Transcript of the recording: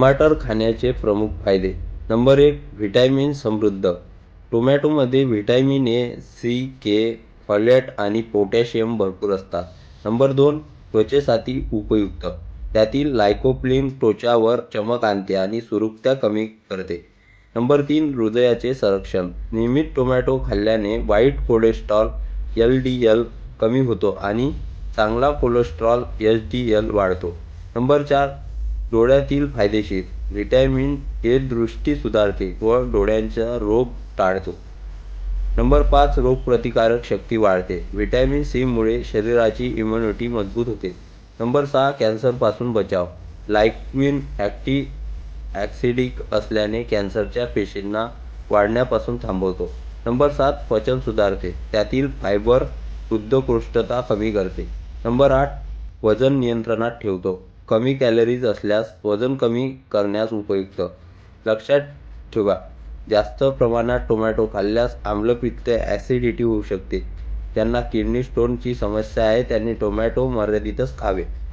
टमाटर खाण्याचे प्रमुख फायदे. नंबर एक व्हिटॅमिन समृद्ध. टोमॅटोमध्ये vitamin A C K folate आणि पोटॅशियम भरपूर असतात. नंबर दोन त्वचेसाठी उपयुक्त. त्यातील लायकोप्लिन त्वचावर चमक आणते आणि सुरकुत्या कमी करते. नंबर तीन हृदयाचे संरक्षण. नियमित टोमॅटो खाल्ल्याने वाईट कोलेस्ट्रॉल एल डी एल कमी होतो आणि चांगला कोलेस्ट्रॉल एच डी एल वाढतो. नंबर चार डोळ्यातील फायदेशीर. व्हिटॅमिन हे दृष्टी सुधारते व डोळ्यांचा रोग टाळतो. नंबर पाच रोगप्रतिकारक शक्ती वाढते. व्हिटॅमिन सीमुळे शरीराची इम्युनिटी मजबूत होते. नंबर सहा कॅन्सरपासून बचाव. लायक्विन ॲक्टी ॲक्सिडिक असल्याने कॅन्सरच्या पेशींना वाढण्यापासून थांबवतो. नंबर सात पचन सुधारते. त्यातील फायबर बद्धकोष्ठता कमी करते. नंबर आठ वजन नियंत्रणात ठेवतो. कमी कॅलरीज असल्यास वजन कमी करण्यास उपयुक्त. लक्षात ठेवा जास्त प्रमाणात टोमॅटो खाल्ल्यास आम्लपित्त ॲसिडिटी होऊ शकते. ज्यांना किडनी स्टोनची समस्या आहे त्यांनी टोमॅटो मर्यादितच खावे.